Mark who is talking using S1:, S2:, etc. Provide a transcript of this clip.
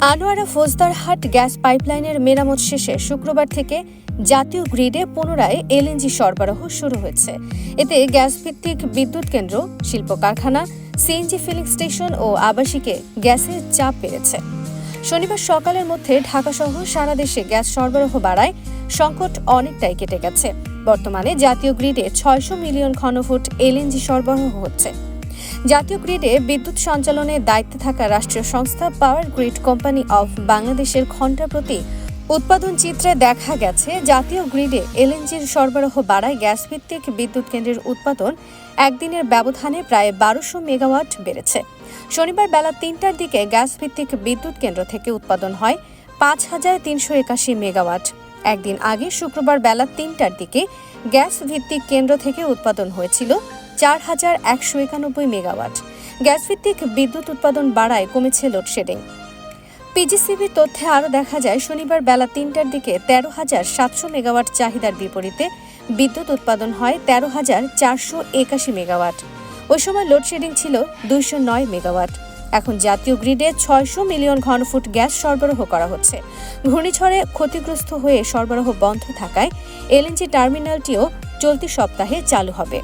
S1: Anwara Faujdarhat gas পাইপলাইনের মেরামত শেষে শুক্রবার থেকে জাতীয় গ্রিডে পুনরায় এলএনজি সরবরাহ শুরু হয়েছে। এতে গ্যাস ভিত্তিক বিদ্যুৎ কেন্দ্র শিল্প কারখানা সিএনজি ফিলিং স্টেশন ও আবাসিকে গ্যাসের চাপ বেড়েছে। শনিবার সকালের মধ্যে ঢাকাসহ সারা দেশে গ্যাস সরবরাহ বাড়ায়, সংকট অনেকটাই কেটে গেছে। বর্তমানে জাতীয় গ্রিডে ছয়শো মিলিয়ন ঘনফুট এলএনজি সরবরাহ হচ্ছে। জাতীয় গ্রিডে বিদ্যুৎ সঞ্চালনের দায়িত্বে থাকা রাষ্ট্রীয় সংস্থা পাওয়ার গ্রিড কোম্পানি অফ বাংলাদেশের ঘণ্টা প্রতি উৎপাদন চিত্রে দেখা গেছে, জাতীয় গ্রিডে এলএনজির সরবরাহ বাড়ায় গ্যাস ভিত্তিক বিদ্যুৎ কেন্দ্রের উৎপাদন একদিনের ব্যবধানে প্রায় বারোশো মেগাওয়াট বেড়েছে। শনিবার বেলা তিনটার দিকে গ্যাস ভিত্তিক বিদ্যুৎ কেন্দ্র থেকে উৎপাদন হয় পাঁচ হাজার তিনশো একাশি মেগাওয়াট। একদিন আগে শুক্রবার বেলা তিনটার দিকে গ্যাস ভিত্তিক কেন্দ্র থেকে উৎপাদন হয়েছিল চার হাজার একশো একানব্বই মেগাওয়াট। গ্যাস ভিত্তিক বিদ্যুৎ উৎপাদন বাড়ায় কমেছে লোডশেডিং। পিজিসিবির তথ্যে আরও দেখা যায়, শনিবার বেলা তিনটার দিকে তেরো হাজার সাতশো মেগাওয়াট চাহিদার বিপরীতে বিদ্যুৎ উৎপাদন হয় তেরো হাজার চারশো একাশি মেগাওয়াট। ওই সময় লোডশেডিং ছিল দুইশো নয় মেগাওয়াট। এখন জাতীয় গ্রিডে ছয়শো মিলিয়ন ঘনফুট গ্যাস সরবরাহ করা হচ্ছে। ঘূর্ণিঝড়ে ক্ষতিগ্রস্ত হয়ে সরবরাহ বন্ধ থাকায় এলএনজি টার্মিনালটিও চলতি সপ্তাহে চালু হবে।